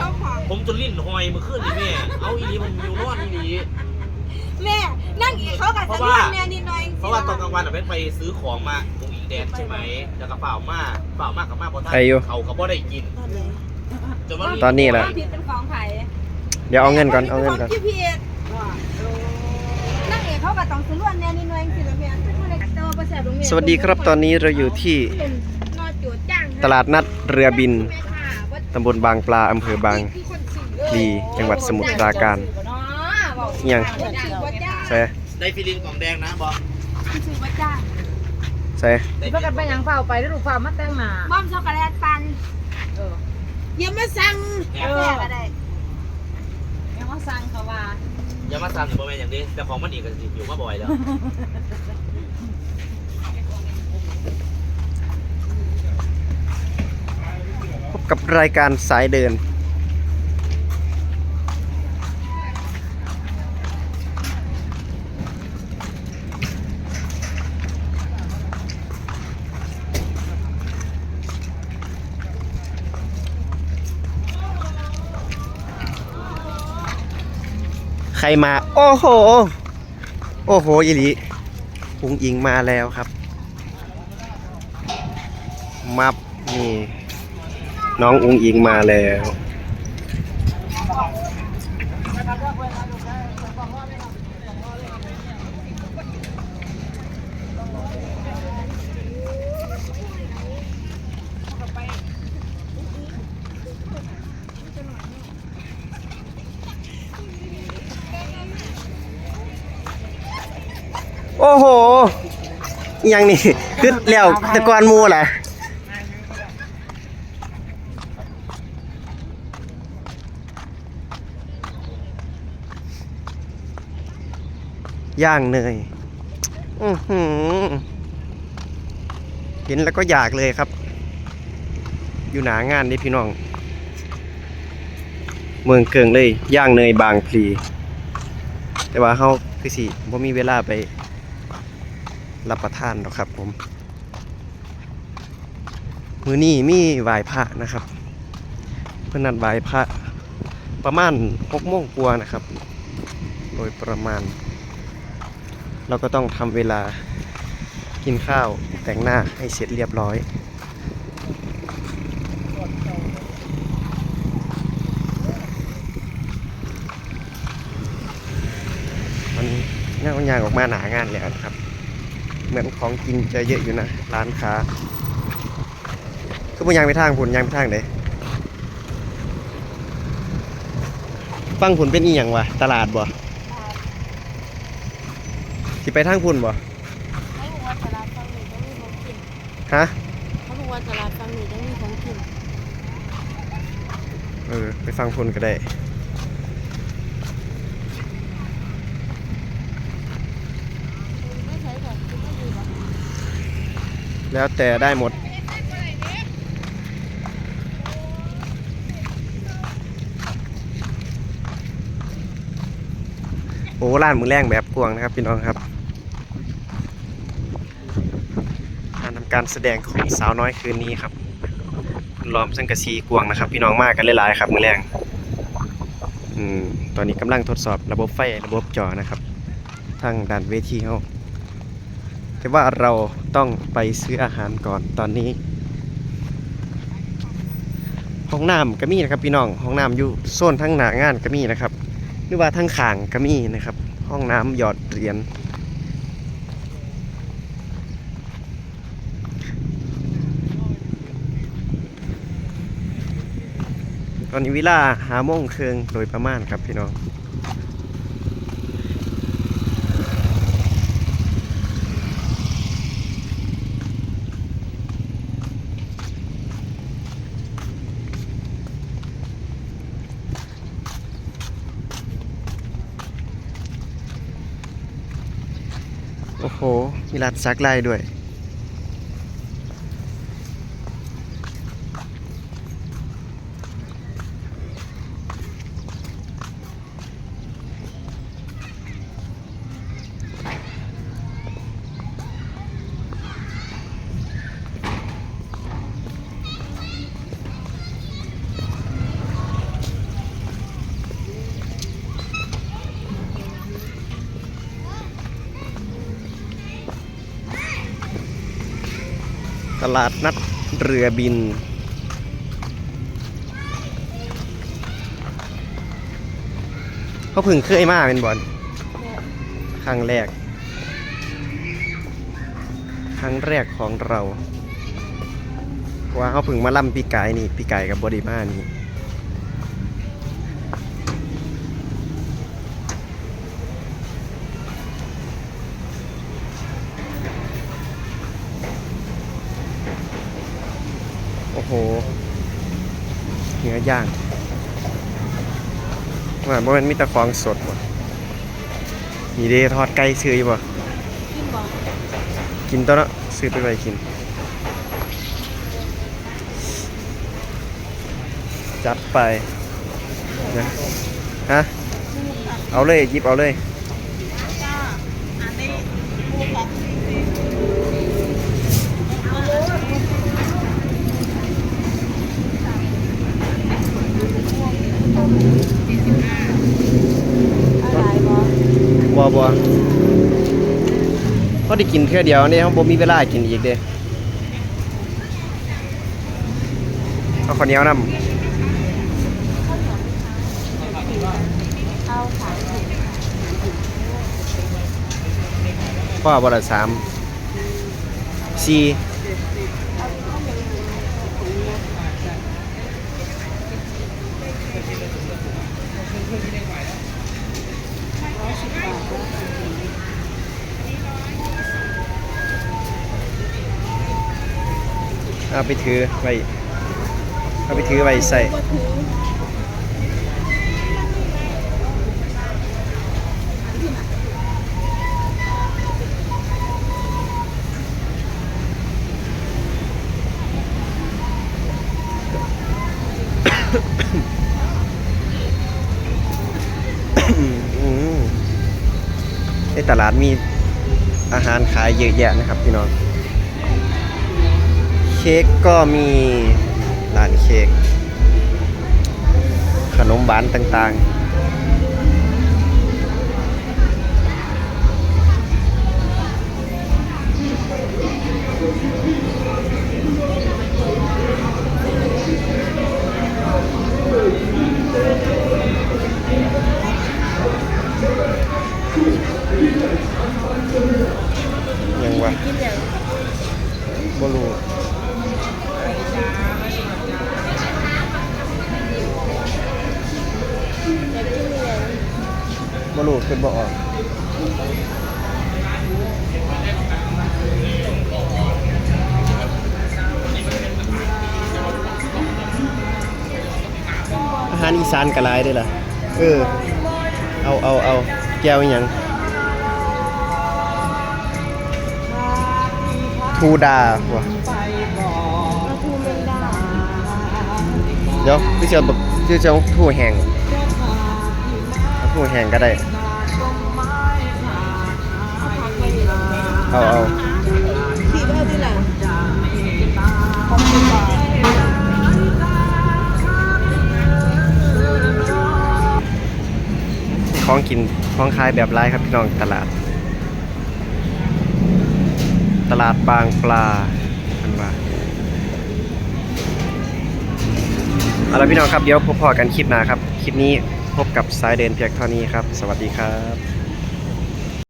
ชอบของผมจนลิ้นหอยเมื่อคืนนี่แม่เอาอีหลีผมอยู่นอนอีหลี แม่นั่งอีกเขากับเพสะราะดุ้ว่างแม่นิดหน่อยเพราะว่าตอนกลางวันอะเป็นไปซื้อของมาตรงอีแดนใช่ไหมแล้วก็เปล่ามาเปล่ามากกับมากพอท่านไปอยู่ เขาก็บ่ได้กินจนว่าตอนนี้แหละความผิดเป็นของไผ่เดี๋ยวเอาเงินก่อน เอาเงินก่อน พี่พีเอ็ดนั่งเอกเขากับต้องสะดุ้งแม่นิดหน่อยสิละแม่แต่ว่าประแสบโรงเรียนสวัสดีครับตอนนี้เราอยู่ที่นอจูดจ้างตลาดนัดเรือบินแม่ค่ะว่า ตำบลบางปลา อำเภอบางคือคนสื่อพลีจังหวัดสมุทรปราการเอียงคนสื่อว่าจ้างใส่ได้ฟิลินของแดงนะบอกคนสื่อว่าจ้างใส่ได้สิพากันไปหยังเฝ้าไปแล้วลูกฟ้ามาแต่งหน้าบ้อมช็อกโกแลตปันเอออย่ามาสั่งแหกาบแฟก็ได้ยังว่าสั่งเขาว่าอย่ามาสั่งบ่แม่นอย่างนี้แต่ของมันอีกก็สิอยู่มาบ่อยแล้ว พบ กับรายการสายเดิน ใครมา โอ้โห โอ้โหอีหลีพุงอิงมาแล้วครับ มับนี่ น้องอุงอิงมาแล้ว โอ้โหอหยังนี่ คือแล้วแตะกอนหมูแหละ ย่างเนยเห็นแล้วก็อยากเลยครับ อยู่หนางานนี่พี่น้อง เมืองเกิงเลย ย่างเนยบางพลี แต่ว่าเขาคือสิบ่มีเวลาไป รับประทานหรอกครับผม มือนี้มีไหวพระนะครับ เพื่อนนัดไหวพระประมาณหกโมงกว่านะครับ โดยประมาณ เราก็ต้องทำเวลากินข้าวแต่งหน้าให้เสร็จเรียบร้อย มันย่างย่างออกมาหนางานแล้วนะครับ เหมือนของกินจะเยอะอยู่นะ ร้านค้าคือมันยางไปทางผุนยางไปทางไหนฟังผุนเป็นอีหยังวะตลาดบ่ สิไปทางผุนบ่เขาบอกว่าตลาดฟังหนูต้องมีของกินฮะเขาบอกว่าตลาดฟังหนูต้องมีของกินเออไปฟังผุนก็ได้ไม่ใช่ก่อนคือไม่ดีหรอกแล้วแต่ได้หมด โอ้ร้านมือแรงแบบกวางนะครับพี่น้องครับ การแสดงของสาวน้อยคืนนี้ครับคุณล้อมสังกะสีกวงนะครับ พี่น้องมากกันหลายๆครับมือแรงอืมตอนนี้กำลังทดสอบระบบไฟระบบจอนะครับทางด้านเวทีเขาแต่ว่าเราต้องไปซื้ออาหารก่อนตอนนี้ห้องน้ำก็มีนะครับพี่น้องห้องน้ำอยู่โซนทั้งหน้างานก็มีนะครับ หรือว่าทั้งข่างก็มีนะครับ ห้องน้ำหยอดเหรียญ อนนี้เวลาหาโมงครึงโดยประมาณครับพี่น้องโอ้โห มีร้านซักไล่ด้วย ลาดนัดเรือบิน เขาเพึ่งเคยมาเป็นบอลครั้งแรก ครั้งแรกของเราเพราะว่าเขาเพึ่งมาล่ำปีกายนี่ปีกายกับบอดีมานี่ โอ้โหเนื้อย่างว่าบ่แมันมีแต่ของสดว่ะมีเดทอดไก่ซื้ออยู่บ่กินบ่กินตัวเนาะซื้อไปไว้กิน จัดไปนะฮะเอาเลยหยิบเอาเลย จ้าอันนี้หมูของสี่สิบอะไรบ่ บัวบัวเขาได้กินแค่เดียวนี่เขาบ่มีเวลากินอีกเด้เอาข้าวเหนียวนำเอาขายสิพ่อบละสามสี่ เอาไปถือไปเอาไปถือไปใส่ ก็ถือ อืมใน ตลาดมีอาหารขายเยอะแยะนะครับพี่น้อง เค้กก็มีร้านเค้กขนมหวานต่างๆ บ่รู้คือบ่ออกอาหารอีสานก็หลายเด้ล่ะ เออ เอาเอาเอาแก้วยังทูดาวะเดี๋ยวพี่เชียวบอกพี่เชียวทูแห้ง เอาทูแห้งก็ได้เอาเอาขี่ไปเอาที่ไหนของคุณบ่ของกินของขายแบบไรครับพี่น้องตลาด ตลาดบางปลาอันว่าเอาละพี่น้องครับเดี๋ยวพบพอกันคลิปหน้าครับ คลิปนี้ พบกับสายเดินเพียงเท่านี้ครับ สวัสดีครับ